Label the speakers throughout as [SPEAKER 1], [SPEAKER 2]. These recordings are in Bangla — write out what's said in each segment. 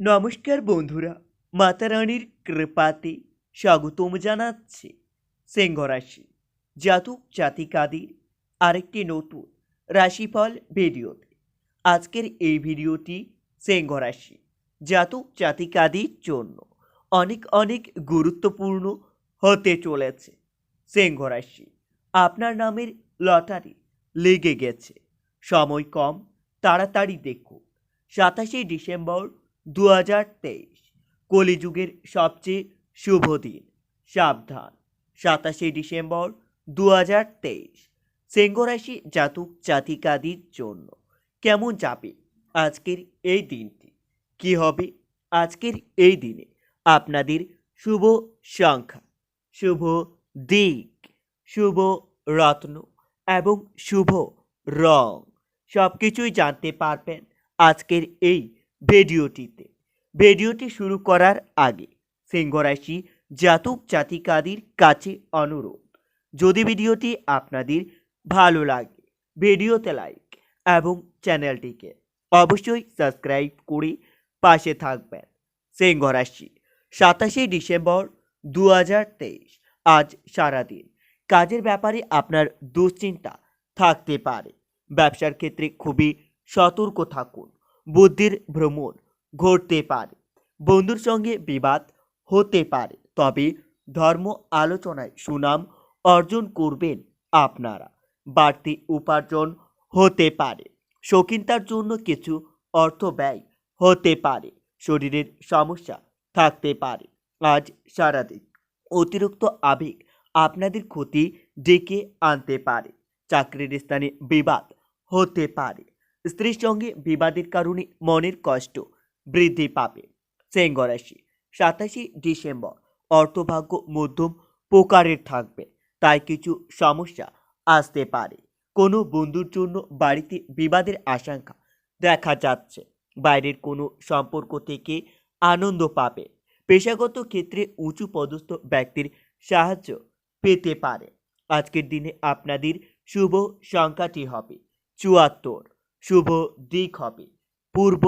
[SPEAKER 1] নমস্কার বন্ধুরা, মাতা রানীর কৃপাতে স্বাগতম জানাচ্ছে সিংহ রাশি জাতক জাতিকাদের আরেকটি নতুন রাশিফল ভিডিওতে। আজকের এই ভিডিওটি সিংহ রাশি জাতক জাতিকাদের জন্য অনেক অনেক গুরুত্বপূর্ণ হতে চলেছে সিংহ রাশি আপনার নামের লটারি লেগে গেছে। সময় কম, তাড়াতাড়ি দেখুন। সাতাশে ডিসেম্বর দু হাজার তেইশ। কলিযুগের সবচেয়ে শুভ দিন। সাবধান। সাতাশে ডিসেম্বর দু হাজার তেইশ সিংহরাশি জাতক জাতিকাদের জন্য কেমন যাবে আজকের এই দিনটি? কি হবে আজকের এই দিনে? আপনাদের শুভ সংখ্যা, শুভ দিক, শুভ রত্ন এবং শুভ রং। সব কিছুই জানতে পারবেন আজকের এই ভিডিওটিতে ভিডিওটি শুরু করার আগে সিংহরাশি জাতক জাতিকাদের কাছে অনুরোধ। যদি ভিডিওটি আপনাদের ভালো লাগে, ভিডিওতে লাইক এবং চ্যানেলটিকে অবশ্যই সাবস্ক্রাইব করে পাশে থাকবেন। সিংহরাশি সাতাশে ডিসেম্বর দু হাজার তেইশ, আজ সারাদিন। কাজের ব্যাপারে আপনার দুশ্চিন্তা থাকতে পারে। ব্যবসার ক্ষেত্রে খুবই সতর্ক থাকুন। বুদ্ধির ভ্রমণ ঘটতে পারে, বন্ধুর সঙ্গে বিবাদ হতে পারে, তবে ধর্ম আলোচনায় সুনাম অর্জন করবেন আপনারা। বাড়তি উপার্জন হতে পারে, শৌখিনতার জন্য কিছু অর্থ ব্যয় হতে পারে, শরীরের সমস্যা থাকতে পারে। আজ সারাদিন অতিরিক্ত আবেগ আপনাদের ক্ষতি ডেকে আনতে পারে, চাকরির স্থানে বিবাদ হতে পারে। স্ত্রীর সঙ্গে বিবাদের কারণে মনের কষ্ট বৃদ্ধি পাবে। সিংহ রাশি, সাতাশে ডিসেম্বর। অর্থভাগ্য মধ্যম, প্রকারের থাকবে, তাই কিছু সমস্যা আসতে পারে। কোনো বন্ধুর জন্য বাড়িতে বিবাদের আশঙ্কা দেখা যাচ্ছে। বাইরের কোনো সম্পর্ক থেকে আনন্দ পাবে। পেশাগত ক্ষেত্রে উঁচু পদস্থ ব্যক্তির সাহায্য পেতে পারে। আজকের দিনে আপনাদের শুভ সংখ্যাটি হবে চুয়াত্তর। শুভ দিক হবে, পূর্ব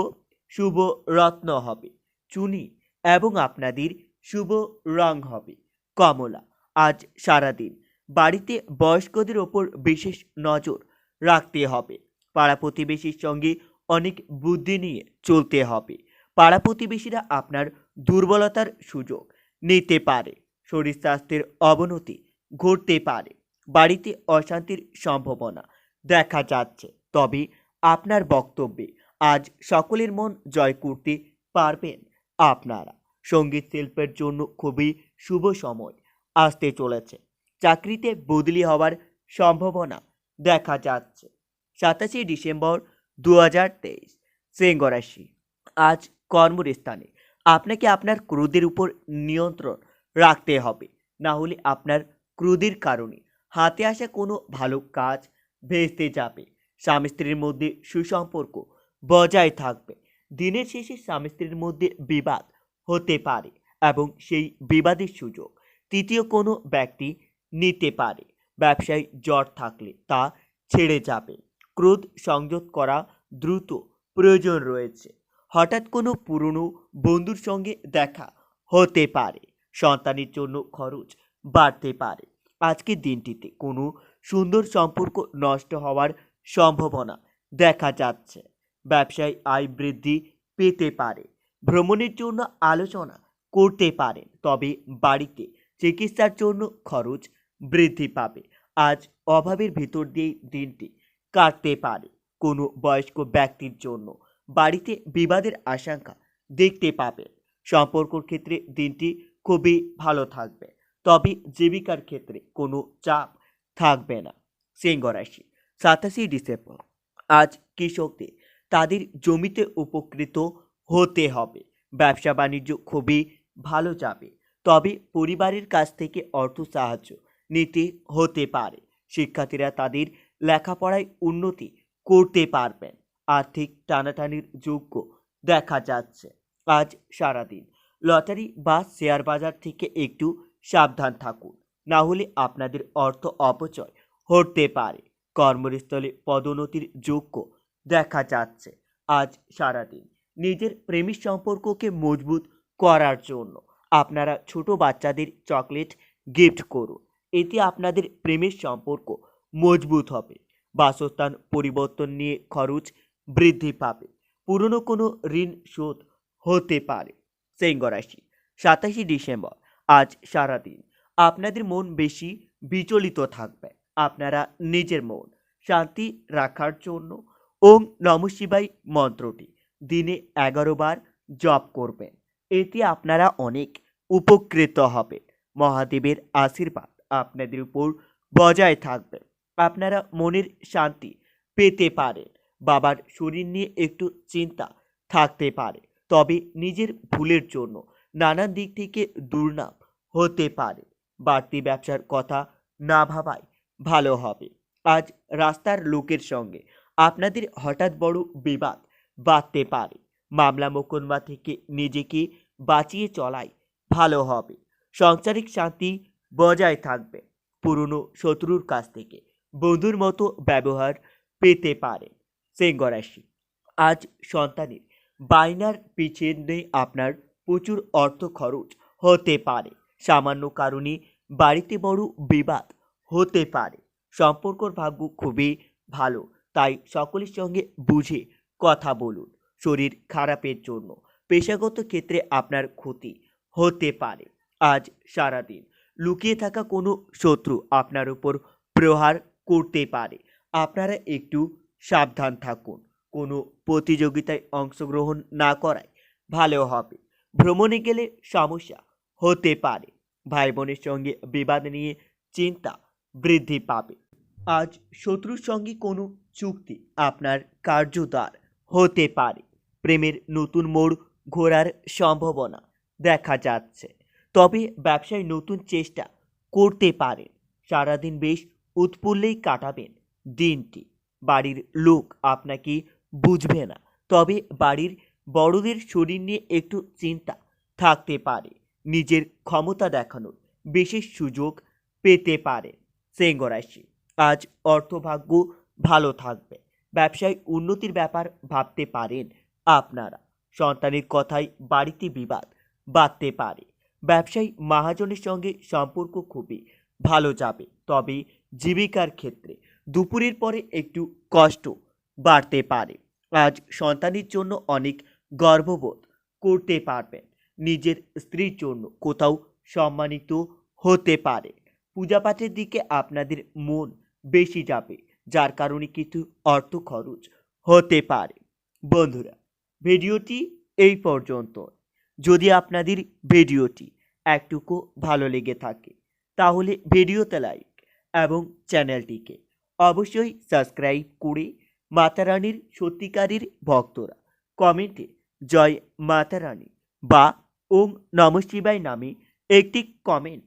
[SPEAKER 1] শুভ রত্ন হবে, চুনি এবং আপনাদের শুভ রং হবে। কমলা, আজ সারাদিন বাড়িতে বয়স্কদের ওপর বিশেষ নজর রাখতে হবে। পাড়া প্রতিবেশীর সঙ্গে অনেক বুদ্ধি নিয়ে চলতে হবে। পাড়া প্রতিবেশীরা আপনার দুর্বলতার সুযোগ নিতে পারে, শরীর স্বাস্থ্যের অবনতি ঘটতে পারে, বাড়িতে অশান্তির সম্ভাবনা দেখা যাচ্ছে। তবে আপনার বক্তব্যে। আজ সকলের মন জয় করতে পারবেন আপনারা। সংগীত শিল্পের জন্য খুবই শুভ সময় আসতে চলেছে। চাকরিতে বদলি হওয়ার সম্ভাবনা দেখা যাচ্ছে। সাতাশে ডিসেম্বর দু হাজার তেইশ, সিংহরাশি। আজ কর্মস্থানে। আপনাকে আপনার ক্রোধের উপর নিয়ন্ত্রণ রাখতে হবে। না হলে আপনার ক্রোধের কারণে হাতে আসা কোনো ভালো কাজ ভেস্তে যাবে। স্বামী স্ত্রীর মধ্যে সুসম্পর্ক বজায় থাকবে। দিনের শেষে স্বামী স্ত্রীর মধ্যে বিবাদ হতে পারে এবং সেই বিবাদের সুযোগ তৃতীয় কোনো ব্যক্তি নিতে পারে। ব্যবসায় জ্বর থাকলে তা ছেড়ে যাবে। ক্রোধ সংযত করা দ্রুত প্রয়োজন রয়েছে। হঠাৎ কোনো পুরনো বন্ধুর সঙ্গে দেখা হতে পারে। সন্তানের জন্য খরচ বাড়তে পারে। আজকের দিনটিতে কোনো সুন্দর সম্পর্ক নষ্ট হওয়ার সম্ভাবনা দেখা যাচ্ছে। ব্যবসায় আয় বৃদ্ধি পেতে পারে। ভ্রমণের জন্য আলোচনা করতে পারেন তবে বাড়িতে চিকিৎসার জন্য খরচ বৃদ্ধি পাবে। আজ অভাবের ভিতর দিয়ে দিনটি কাটতে পারে কোনো বয়স্ক ব্যক্তির জন্য। বাড়িতে বিবাদের আশঙ্কা দেখতে পাবেন সম্পর্কর ক্ষেত্রে দিনটি খুবই ভালো থাকবে, তবে জীবিকার ক্ষেত্রে কোনো চাপ থাকবে না। সিংহ রাশি সাতাশে ডিসেম্বর। আজ কৃষকদের তাদের জমিতে উপকৃত হতে হবে। ব্যবসা বাণিজ্য খুবই ভালো যাবে, তবে পরিবারের কাছ থেকে অর্থ সাহায্য নিতে হতে পারে। শিক্ষার্থীরা তাদের লেখাপড়ায় উন্নতি করতে পারবেন। আর্থিক টানাটানির যোগ্য দেখা যাচ্ছে। আজ সারাদিন লটারি বা শেয়ার বাজার থেকে একটু সাবধান থাকুন, না হলে আপনাদের অর্থ অপচয় হতে পারে। কর্মস্থলে পদোন্নতির যোগ্য দেখা যাচ্ছে। আজ সারাদিন নিজের প্রেমিক সম্পর্ককে মজবুত করার জন্য আপনারা ছোট বাচ্চাদের চকলেট গিফট করুন। এতে আপনাদের প্রেমের সম্পর্ক মজবুত হবে। বাসস্থান পরিবর্তন নিয়ে খরচ বৃদ্ধি পাবে। পুরনো কোনো ঋণ শোধ হতে পারে। সিংহ রাশি, সাতাশে ডিসেম্বর। আজ সারাদিন আপনাদের মন বেশি বিচলিত থাকবে। আপনারা নিজের মন শান্তি রাখার জন্য ওম নম শিবাই মন্ত্রটি দিনে এগারো বার জপ করবেন। এতে আপনারা অনেক উপকৃত হবেন। মহাদেবের আশীর্বাদ আপনাদের উপর বজায় থাকবে। আপনারা মনের শান্তি পেতে পারেন। বাবার শরীর নিয়ে একটু চিন্তা থাকতে পারে। তবে নিজের ভুলের জন্য নানান দিক থেকে দুর্নাম হতে পারে। বাড়তি ব্যবসার কথা না ভাবাই ভালো হবে। আজ রাস্তার লোকের সঙ্গে আপনাদের হঠাৎ বড় বিবাদ বাঁধতে পারে। মামলা মোকদ্দমা থেকে নিজেকে বাঁচিয়ে চলাই ভালো হবে। সাংসারিক শান্তি বজায় থাকবে। পুরনো শত্রুর কাছ থেকে বন্ধুর মতো ব্যবহার পেতে পারে। সিংহ রাশি, আজ সন্তানের বায়নার পিছনে আপনার প্রচুর অর্থ খরচ হতে পারে। সামান্য কারণে বাড়িতে বড় বিবাদ হতে পারে। সম্পর্কর ভাগ্য খুবই ভালো, তাই সকলের সঙ্গে বুঝে কথা বলুন। শরীর খারাপের জন্য পেশাগত ক্ষেত্রে আপনার ক্ষতি হতে পারে। আজ সারাদিন লুকিয়ে থাকা কোনো শত্রু আপনার উপর প্রহার করতে পারে। আপনারা একটু সাবধান থাকুন। কোনো প্রতিযোগিতায় অংশগ্রহণ না করায় ভালো হবে। ভ্রমণে গেলে সমস্যা হতে পারে। ভাই বোনের সঙ্গে বিবাদ নিয়ে চিন্তা বৃদ্ধি পাবে। আজ শত্রুর সঙ্গে কোনো চুক্তি আপনার কার্যদার হতে পারে। প্রেমের নতুন মোড় ঘোরার সম্ভাবনা দেখা যাচ্ছে। তবে ব্যবসায় নতুন চেষ্টা করতে পারেন। সারাদিন বেশ উৎফুল্লেই কাটাবেন দিনটি। বাড়ির লোক আপনাকে বুঝবে না। তবে বাড়ির বড়দের শরীর নিয়ে একটু চিন্তা থাকতে পারে। নিজের ক্ষমতা দেখানোর বিশেষ সুযোগ পেতে পারে সিংহ রাশি আজ অর্থভাগ্য ভালো থাকবে। ব্যবসায় উন্নতির ব্যাপার ভাবতে পারেন আপনারা। সন্তানের কথায় বাড়িতে বিবাদ বাড়তে পারে। ব্যবসায়ী মহাজনের সঙ্গে সম্পর্ক খুবই ভালো যাবে। তবে জীবিকার ক্ষেত্রে দুপুরের পরে একটু কষ্ট বাড়তে পারে। আজ সন্তানের জন্য অনেক গর্ববোধ করতে পারবেন। নিজের স্ত্রীর জন্য কোথাও সম্মানিত হতে পারে। পূজাপাঠের দিকে আপনাদের মন বেশি যাবে, যার কারণে কিছু অর্থ খরচ হতে পারে। বন্ধুরা, ভিডিওটি এই পর্যন্ত। যদি আপনাদের ভিডিওটি একটুকু ভালো লেগে থাকে, তাহলে ভিডিওতে লাইক এবং চ্যানেলটিকে অবশ্যই সাবস্ক্রাইব করে মাতারানীর সত্যিকারের ভক্তরা কমেন্টে জয় মাতারানী বা ওম নম শিবায় নামে একটি কমেন্ট